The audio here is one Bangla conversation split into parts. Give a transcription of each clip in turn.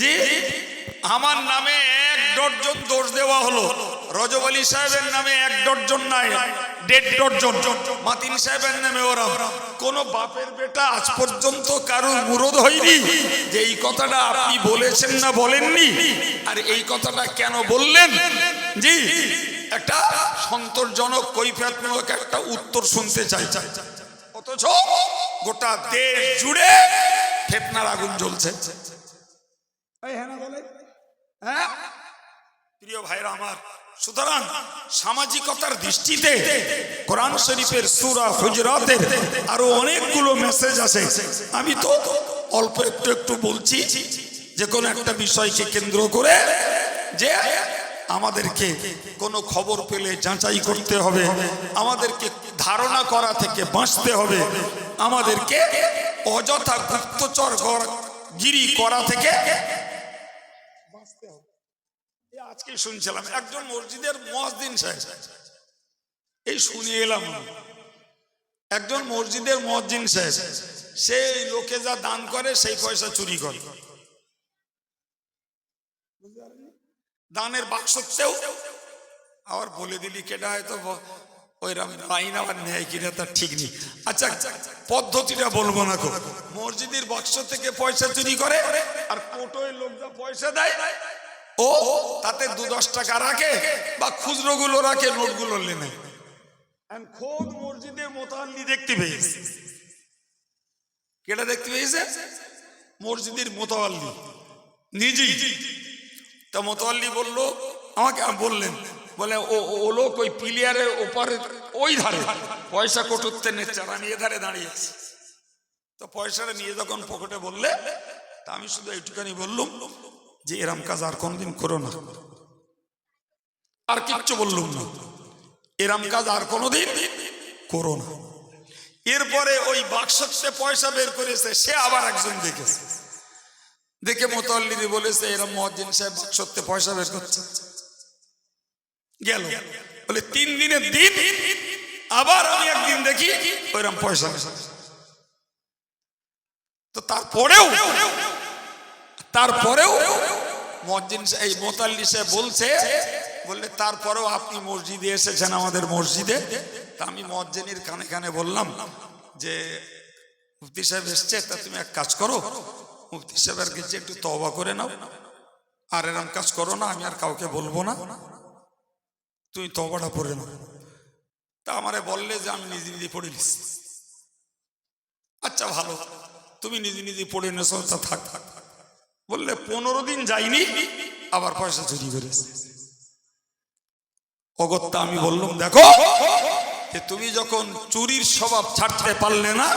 জি আমার নামে এক ডর্জন দোষ দেওয়া হলো। রজব আলী সাহেবের নামে এক ডর্জন নাই, দেড় ডর্জন। মাতিন সাহেবের নামে ওরা। কোন বাপের বেটা আজ পর্যন্ত কারোর মুরদ হয়নি। যে এই কথাটা আপনি বলেছেন না বলেননি, আর এই কথাটা কেন বললেন? জি, একটা সন্তোষজনক কৈফিয়তমূলক একটা উত্তর শুনতে চাই চাই। অথচ গোটা দেশ জুড়ে ফেতনার আগুন জ্বলছে। হ্যাঁ? প্রিয় ভাইরা আমার, সুতরাং সামাজিকতার দৃষ্টিতে কোরআন শরীফের সুরা হুজরাতের আরও অনেকগুলো মেসেজ আছে আমি তো অল্প একটু একটু বলছি, যে কোনো একটা বিষয়কে কেন্দ্র করে যে আমাদেরকে কোনো খবর পেলে যাচাই করতে হবে, আমাদেরকে ধারণা করা থেকে বাঁচতে হবে, আমাদেরকে অযথা গুপ্তচর গিরি করা থেকে আজকে শুনছিলাম, একজন মসজিদের মসজিদ সাহেব। এই শুনে এলাম। একজন মসজিদের মসজিদ সাহেব, সেই লোকে যা দান করে, সেই পয়সা চুরি করে। দানের বাক্সতেও আবার বলে দিলি কেটা হয়তো ওইরকম আইন আবার নেয় কিনা তার ঠিক নেই। আচ্ছা পদ্ধতিটা বলব না মসজিদের বাক্স থেকে পয়সা চুরি করে, আর কোটোয় লোক যা পয়সা দেয় ও তাতে দু দশ টাকা রাখে বা খুচরো গুলো রাখে নোটগুলো লেনে। And খোদ মসজিদের মোতাল্লি দেখতে পেয়েছে। কেটা দেখতে পেয়েছে? মসজিদের মোতাল্লি নিজেই। তা মোতাল্লি বলল আমাকে বললেন বলে ও ও- লোক ওই প্লেয়ারের ওপারে ওই ধারে পয়সা কটুতে নেচারা নিয়ে ধারে দাঁড়িয়ে আছে। তো পয়সাটা নিয়ে যখন পকেটে বললে তা আমি শুধু এইটুখানি বললুম যে এরম কাজ আর কোনদিন করো না। আর কিচ্ছু বললুম না। এরম কাজ আর কোনোদিন করো না। এরপরে ওই বাক্সতে পয়সা বের করেছে, সে আবার একজন দেখেছে। দেখে মোতাল্লিদি বলেছে, এরম মহাজিন সাহেব বাক্সতে পয়সা বের করছে। গেল। বলে, তিন দিনের দিন, আবার আমি একদিন দেখি ওইরকম পয়সা তো তারপরেও তারপরেও মসজিদ এই মোতাল্লি বলছে, বললে, তারপরেও আপনি মসজিদে এসেছেন আমাদের মসজিদে? তা আমি মসজিদের কানে কানে বললাম যে, মুফতি সাহেব এসছে, তা তুমি এক কাজ করো। মুফতি সাহেবের কাছে একটু তবা করে নাও। আর এরম কাজ করো না, আমি আর কাউকে বলব না। তুমি তবাটা পড়ে নাও। তা আমারে বললে যে, আমি নিজে নিজে পড়ে নিচ্ছি আচ্ছা ভালো। তুমি নিজে নিজে পড়ে নেছো, তা থাক থাক। বললে পনেরো দিন যাইনি, আবার পয়সা চুরি করেছে। অগত্যা আমি বললাম, দেখো, যে তুমি যখন চুরির স্বভাব ছাড়তে পারলে না,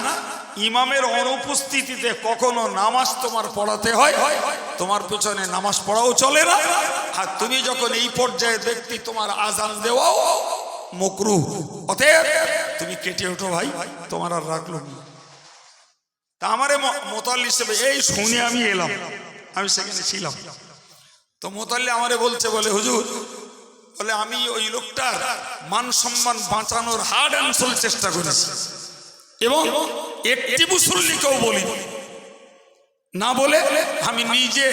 ইমামের অনুপস্থিতিতে কখনো নামাজ তোমার পড়াতে হয়, তোমার পেছনে নামাজ পড়াও চলে না। আর তুমি যখন এই পর্যায়ে ব্যক্তি তোমার আজান দেওয়াও, মকরু, অতএব তুমি কেটে ওঠো ভাই, তোমার আর রাখল না। তা আমারে মোতাল্লি হিসেবে, এই শুনে আমি এলাম। আমি সেখানে ছিলাম। তো মোতাল্লি আমারে বলছে বলে হুজুর বলে আমি ওই লোকটার মান সম্মান বাঁচানোর হার্ড অ্যান্ড সোল চেষ্টা করেছি। এবং একটি মুসল্লিকেও বলি না বলে আমি নিজে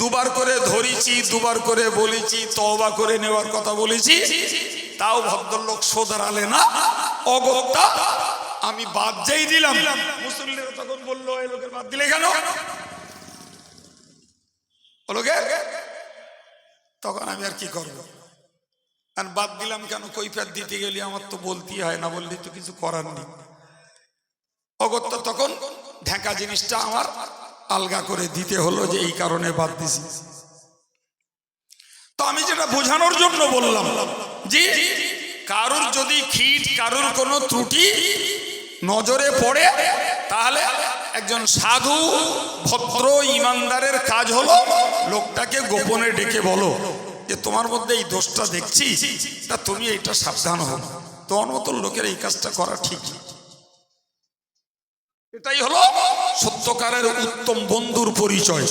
দুবার করে ধরেছি দুবার করে বলেছি তবা করে নেওয়ার কথা বলেছি। তাও ভদ্রলোক শোধরালে না। অগত্যা আমি বাদ যেই দিলাম। মুসল্লিরা তখন বলল এই লোকের বাদ দিলে কেন? লোকে তখন আমি আর কি করব? আর বাদ দিলাম কেন? কৈফিয়ত দিতে গেলে আমার তো বলতেই হয় না, বললে তো কিছু করার নেই। অগত্য তখন ঢাকা জিনিসটা আমার আলগা করে দিতে হলো যে এই কারণে বাদ দিছি। তো আমি যেটা বোঝানোর জন্য বললাম যে কারুর যদি খিট, কারুর কোনো ত্রুটি নজরে পড়ে, তাহলে একজন সাধু ভদ্র ইমানদারের কাজ হলো লোকটাকে গোপনে ডেকে বলো যে তোমার মধ্যে এই দোষটা দেখছি, তা তুমি এটা সাবধান হো তোমার মতন লোকের এই কাজটা করা ঠিক। এটাই হলো সত্যকারের উত্তম বন্ধুর পরিচয়।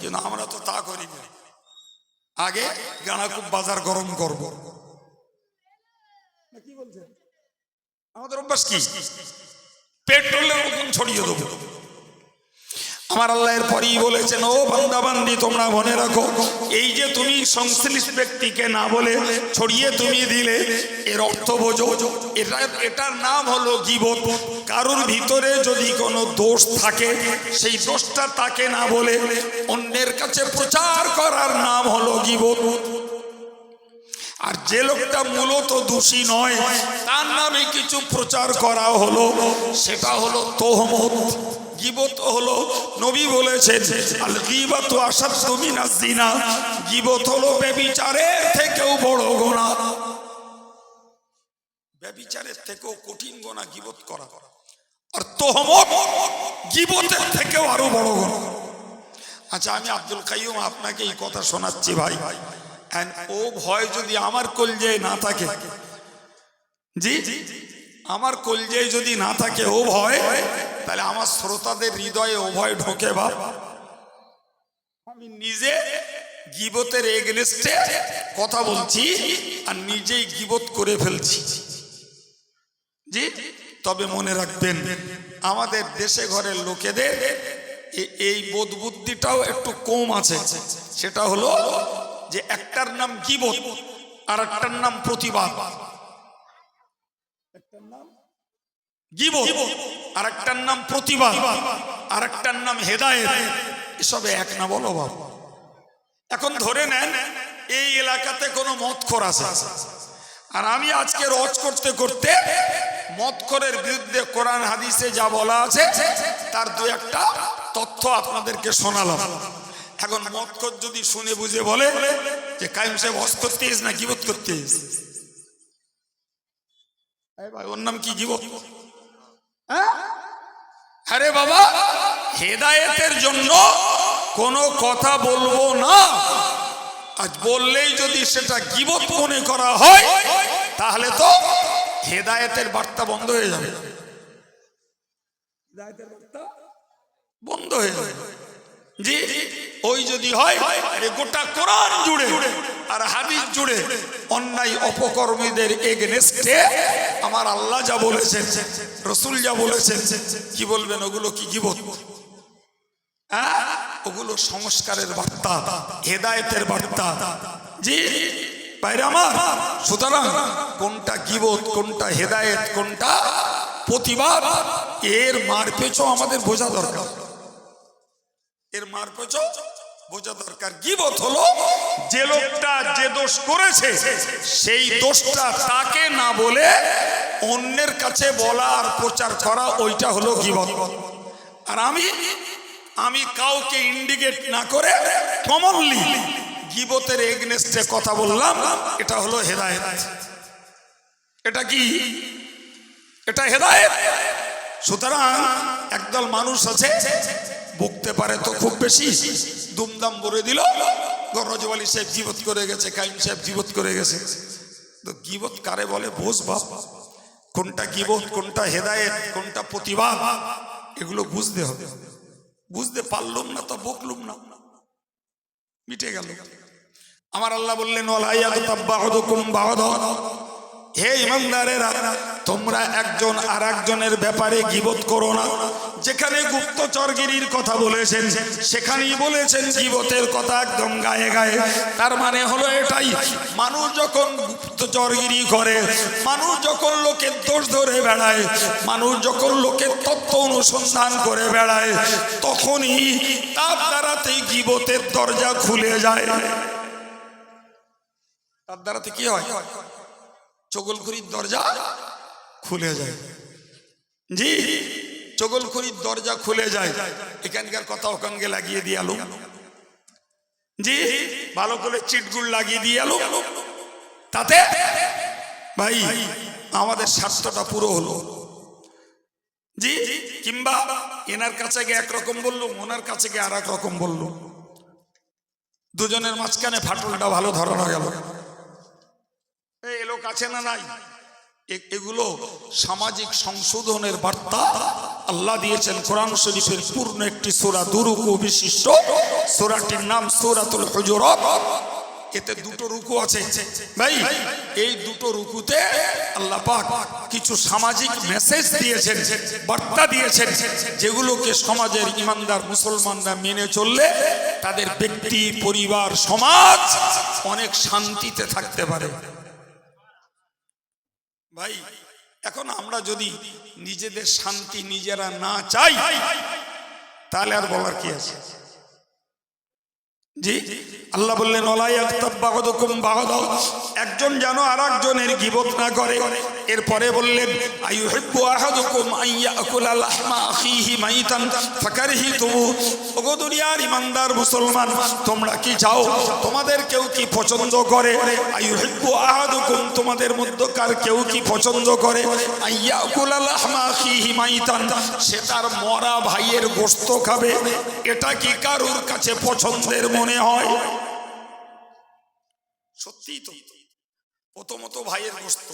কিন্তু আমরা তো তা করি আগে গানাকুব বাজার গরম করব। আমাদের অভ্যাস কি? পেট্রোলের মতন ছড়িয়ে দেবো। আমার আল্লাহর পরেই বলেছেন, ও বান্দাবান্দি, তোমরা মনে রাখো, এই যে তুমি সংশ্লিষ্ট ব্যক্তিকে না বলে ছড়িয়ে তুমি দিলে, এর অর্থ বোঝো, এটা, এটার নাম হলো গিবত। কারোর ভিতরে যদি কোনো দোষ থাকে, সেই দোষটা তাকে না বলে অন্যের কাছে প্রচার করার নাম হলো গিবত। আর যে লোকটা মূলত দোষী নয়, তার নামে কিছু প্রচার করা হলো, সেটা হলো তোহমত। গিবত হলো নবী বলেছেন, আল গিবত আসাদ মিনাজ জিনা। গিবত হলো ব্যভিচারের থেকেও বড় গোনা। ব্যভিচারের থেকেও কঠিন গোনা গিবত করা। আর তোহমত গিবতের থেকেও আরও বড় গোনা। আচ্ছা আমি আব্দুল কাইয়ুম আপনাকে এই কথা শোনাচ্ছি ভাই। And ও ভয় যদি আমার কলজেয় না থাকে। জি। আমার কলজেয় যদি না থাকে, ও ভয়? তাহলে আমার শ্রোতাদের হৃদয়ে উভয় ঢোকে বা আমি নিজে গিবতের এগেনস্টে কথা বলছি আর নিজেই গিবত করে ফেলছি। জি, তবে মনে রাখবেন, আমাদের দেশে ঘরের লোকেদের এই বোধ বুদ্ধিটাও একটু কম আছে। সেটা হলো যে একটার নাম গিবত আর একটার নাম প্রতিবাদ। গিবত আর একটার নাম প্রতিবাদ আর একটার নাম হেদায়েত। এসবে এক না বলো বাবা এখন ধরে নেন, এই এলাকাতে কোনো মদখোর আছে। আর আমি আজকে রজ করতে করতে মদখোরের বিরুদ্ধে কোরআন, হাদিসে যা বলা আছে, তার দু একটা তথ্য আপনাদেরকে শোনালাম। এখন মদখোর যদি শুনে বুঝে বলে যে কায়েম সাহেব হজ করতে এস না, গিবত করতে এস। ভাই, ওর নাম কি, গিবত? আরে বাবা হেদায়েতের জন্য কোনো কথা বলব না। আজ বললেই যদি সেটা গিবত মনে করা হয় তাহলে তো হেদায়েতের বার্তা বন্ধ হয়ে যাবে। হেদায়েতের বার্তা? বন্ধ হয়ে যাবে। জি ওই যদি হয় গোটা কোরআন জুড়ে আর হাদিস জুড়ে অন্যায় অপকর্মীদের এগেনেস্টে আমার আল্লাহ যা বলেছেন, রসুল যা বলেছেন, কি বলবেন, ওগুলো কি গিবত? হ্যাঁ? ওগুলো সংস্কারের বার্তা, হেদায়েতের বার্তা। জি বাইরে আমার, সুতরাং কোনটা গিবত, কোনটা হেদায়েত, কোনটা প্রতিবাদ, এর মার পেছো আমাদের বোঝা দরকার। এর মার পেছো? বোঝা দরকার। গিবত হলো যে লোকটা যে দোষ করেছে সেই দোষটা তাকে না বলে অন্যের কাছে বলা আর প্রচার করা ওইটা হলো গিবত। আর আমি আমি কাউকে ইন্ডিকেট না করে কমনলি গিবতের এগনেস্টে কথা বললাম এটা হলো হেদায়েত। এটা কি? এটা হেদায়েত? সুতরাং একদল মানুষ আছে বকতে পারে তো খুব বেশি। দুমদাম বলে দিল। গরজব আলী সাহেব জীবত করে গেছে, কাইম সাহেব জীবত করে গেছে। তো গিবত কারে বলে? বোঝ বাপ, কোনটা গিবত, কোনটা হেদায়েত, কোনটা প্রতিবাদ, এগুলো বুঝতে হবে। বুঝতে পারলুম না তো বকলুম না। মিটে গেল। আমার আল্লাহ বললেন ওয়ালাইয়াতাব্বাউদুকুম বাউদা। হে ইমানদারেরা, তোমরা একজন আর একজনের ব্যাপারে গিবত করো না। যেখানে গুপ্তচরগিরির কথা বলেছেন, সেখানেই বলেছেন গিবতের কথা একদম গায়ে গায়ে। তার মানে হলো এটাই, মানুষ যখন গুপ্তচরগিরি করে, মানুষ যখন লোকের দোষ ধরে বেড়ায়, মানুষ যখন লোকের তথ্য অনুসন্ধান করে বেড়ায়, তখনই তার দ্বারাতেই গিবতের দরজা খুলে যায়। তার দ্বারাতে কি হয়? চগলখুরির দরজা খুলে যায়। জি চগলখুরির দরজা খুলে যায়। এখানকার কথা ওখানকে লাগিয়ে দিয়ে আলো। জি, ভালো করে চিটগুল লাগিয়ে দিয়ে আলো। তাতে, ভাই, আমাদের স্বার্থটা পুরো হলো। জি, কিংবা এনার কাছে গিয়ে একরকম বলল ওনার কাছে গিয়ে আর রকম বলল দুজনের মাঝখানে ফাটলটা ভালো ধরানো গেল। আছে না নাই? এগুলো সামাজিক সংশোধনের বার্তা আল্লাহ দিয়েছেন কোরআন শরীফের পূর্ণ একটি সোরা দুরুকু বিশিষ্ট। সোরাটির নাম সোরাতুল হুজুরাত। এতে দুটো রুকু আছে। ভাই, এই দুটো রুকুতে আল্লাহ পাক কিছু সামাজিক মেসেজ দিয়েছেন, বার্তা দিয়েছেন, যেগুলোকে সমাজের ইমানদার মুসলমানরা মেনে চললে তাদের ব্যক্তি, পরিবার, সমাজ অনেক শান্তিতে থাকতে পারে। ভাই, এখন আমরা যদি নিজেদের শান্তি নিজেরা না চাই, তাহলে আর বলার কি আছে? জি, আল্লাহ বললেন একজন যেন আর একজনের গিবত না করে এরপরে বললেন আইয়ুহিব্বু আহাদুকুম ইমানদার মুসলমান, তোমরা কি চাও? তোমাদের কেউ কি পছন্দ করে? আইয়ুহিব্বু আহাদুকুম, তোমাদের মধ্যকার কেউ কি পছন্দ করে? আইয়াকুলা লাহমা আখিহি মাইতান, সে তার মরা ভাইয়ের গোশত খাবে। এটা কি কারুর কাছে পছন্দের মনে হয়? সত্যিই তো, প্রথমত ভাইয়ের গোস্ত।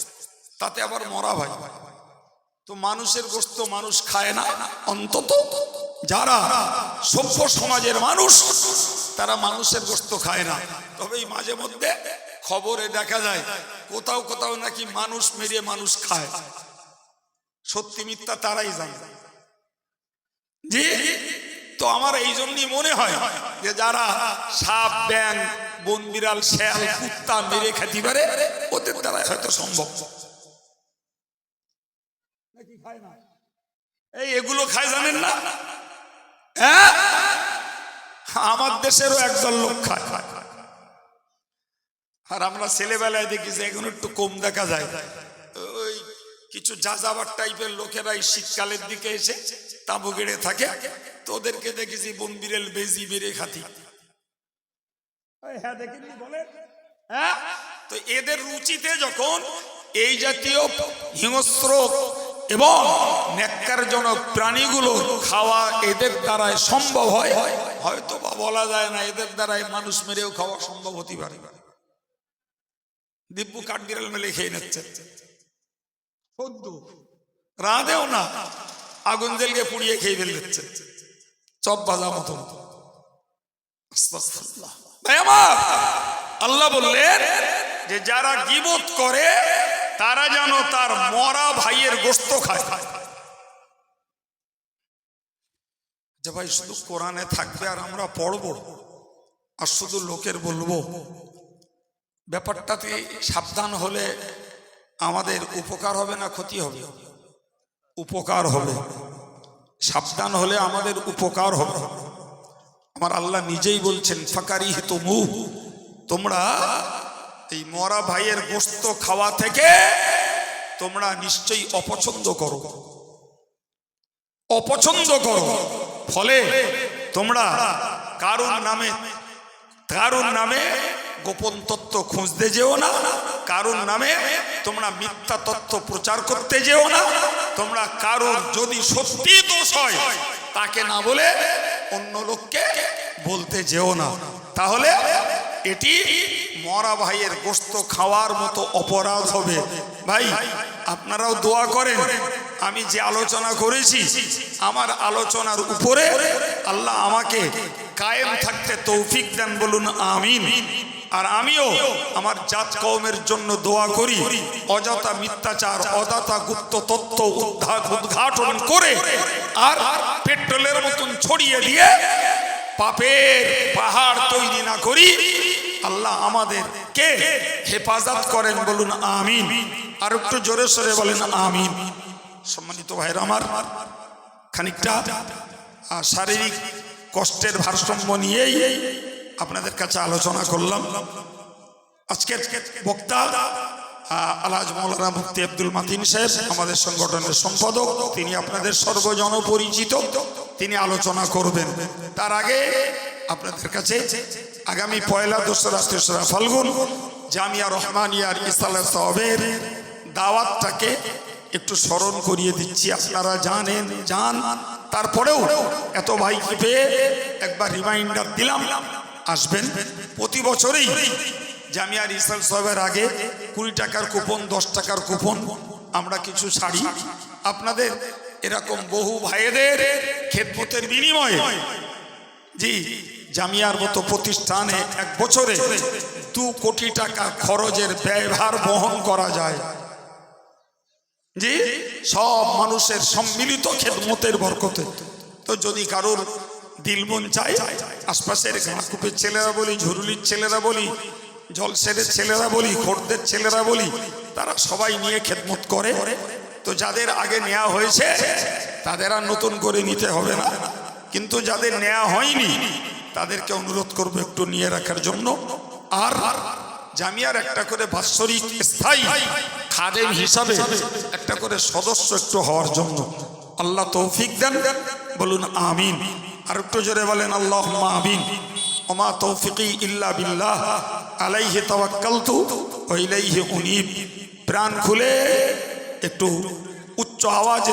তাতে আবার মরা ভাই। তো মানুষের গোস্ত মানুষ খায় না, অন্তত যারা সভ্য সমাজের মানুষ, তারা মানুষের গোস্ত খায় না। তবে এই মাঝে মধ্যে খবরে দেখা যায়, কোথাও কোথাও নাকি মানুষ মেরে মানুষ খায়। সত্যি মিথ্যা তারাই জানে। জি, তো আমার এই জন্যই মনে হয় যে যারা সাপ ব্যাং বন বিড়াল শেয়াল, কুত্তা মেরে খেতে পারে, ওদের দ্বারা হয়তো সম্ভব। খায় না? এই এগুলো খায় জানেন না? হ্যাঁ? আমার দেশেরও একদল লোক খায়। আর আমরা ছেলেবেলায় দেখি যে এখন একটু কম দেখা যায়। ওই কিছু যাযাবার টাইপের লোকেরা এই শীতকালের দিকে এসে তাঁবু গেড়ে থাকে। তো ওদেরকে দেখেছি বনবিরেল বেজি বেড়ে খাতি। হ্যাঁ দেখেননি হ্যাঁ? তো এদের রুচিতে যখন এই জাতীয় হিংস্র এবং ন্যাক্কারজনক প্রাণীগুলো খাওয়া এদের দ্বারাই সম্ভব হয়। হয়তো বা বলা যায় না, এদের দ্বারাই মানুষ মেরেও খাওয়া সম্ভব হতে পারে। দিব্যু কাঠবিড়াল মেলে খেয়ে নিচ্ছে। রাঁধেও না, আগুন জেলকে পুড়িয়ে খেয়ে ফেলে দিচ্ছে। চপ ভাজা মতো আস্তাগফিরুল্লাহ। ভাই আমার, আল্লাহ বললেন যে যারা গিবত করে তারা যেন তার মরা ভাইয়ের গোস্ত খায়। যে ভাই, শুধু কোরআনে থাকবে আর আমরা পড়ব? আর শুধু লোকের বলব? ব্যাপারটাতে সাবধান হলে আমাদের উপকার হবে না ক্ষতি হবে? উপকার হবে। সাবধান হলে আমাদের উপকার হবে। আমার আল্লাহ নিজেই বলছেন ফাকারি তুমু তোমরা এই মরা ভাইয়ের গোস্ত খাওয়া থেকে তোমরা নিশ্চয়ই অপছন্দ করো। অপছন্দ করো। ফলে তোমরা কারুর নামে কারুর নামে গোপন তত্ত্ব খুঁজতে যেও না, কারুর নামে তোমরা মিথ্যা তত্ত্ব প্রচার করতে যেও না, তোমরা কারুর যদি সত্যি দোষ হয়, তাকে না বলে অন্য লোককে বলতে যেও না। তাহলে এটি মরা ভাইয়ের গোস্ত খাওয়ার মতো অপরাধ হবে। ভাই, আপনারাও দোয়া করেন। আমি যে আলোচনা করেছি, আমার আলোচনার উপরে আল্লাহ আমাকে কায়েম থাকতে তৌফিক দেন বলুন, আমিন। আর আমিও আমার জাত কওমের জন্য দোয়া করি, অযথা মিথ্যাচার, অযথা গুপ্ত তথ্য উদ্ঘা- উদ্ঘাটন করে আর পেট্রোলের মতন ছড়িয়ে দিয়ে পাপের পাহাড় তৈরি না করি। আল্লাহ আমাদের কে? হেফাজত করেন বলুন আমিন। আর একটু জোরে সরে বলেন আমিন। সম্মানিত ভাইরা আমার খানিকটা শারীরিক কষ্টের ভারসাম্য নিয়েই আপনাদের কাছে আলোচনা করলাম। আজকের বক্তা আহ, আলহাজ মৌলানা মুফতি আব্দুল মাতিন সাহেব আমাদের সংগঠনের সম্পাদক। তিনি আপনাদের সর্বজন পরিচিত তিনি আলোচনা করবেন। তার আগে আপনাদের কাছে আগামী পয়লা দোসরা তেসরা ফাল্গুন জামিয়া রহমানিয়ার ইসালা সাহবের দাওয়াতটাকে একটু স্মরণ করিয়ে দিচ্ছি, আপনারা জানেন, জান। তারপরেও এত ভাইকে পেয়ে একবার রিমাইন্ডার দিলাম, আসবেন। প্রতি বছরই জামিয়ার ইসাল সাহেবের আগে কুড়ি টাকার কুপন, দশ টাকার কুপন আমরা কিছু ছাড়ি আপনাদের এরকম বহু ভাইয়েদের খেদমতের বিনিময়ে, জি জামিয়ার মতো প্রতিষ্ঠানে এক বছরে দু কোটি টাকা খরচের ব্যয়ভার বহন করা যায়। জি? সব মানুষের সম্মিলিত খেদমতের বরকতে। তো যদি কারোর দিল মন চায় আশপাশের গাঁকুপের ছেলেরা বলি ঝুরুলির ছেলেরা বলি জলসেরের ছেলেরা বলি খোরদের ছেলেরা বলি তারা সবাই নিয়ে খেদমত করে। তো যাদের আগে নেওয়া হয়েছে তাদের আর নতুন করে নিতে হবে না। কিন্তু যাদের নেওয়া হয়নি তাদেরকে অনুরোধ করব একটু নিয়ে রাখার জন্য। আর জামিয়ার একটা করে বাৎসরিক স্থায়ী খাদেম হিসাবে একটা করে সদস্য একটু হওয়ার জন্য আল্লাহ তৌফিক দেন। বলুন, আমিন। আর একটু জোরে বলেন আল্লাহ আমিন। ওমা তৌফিকি ইল্লা বিল্লাহ, আলাইহি তাওয়াক্কালতু ওয়া ইলাইহি উনীব। প্রাণ খুলে একটু উচ্চ আওয়াজে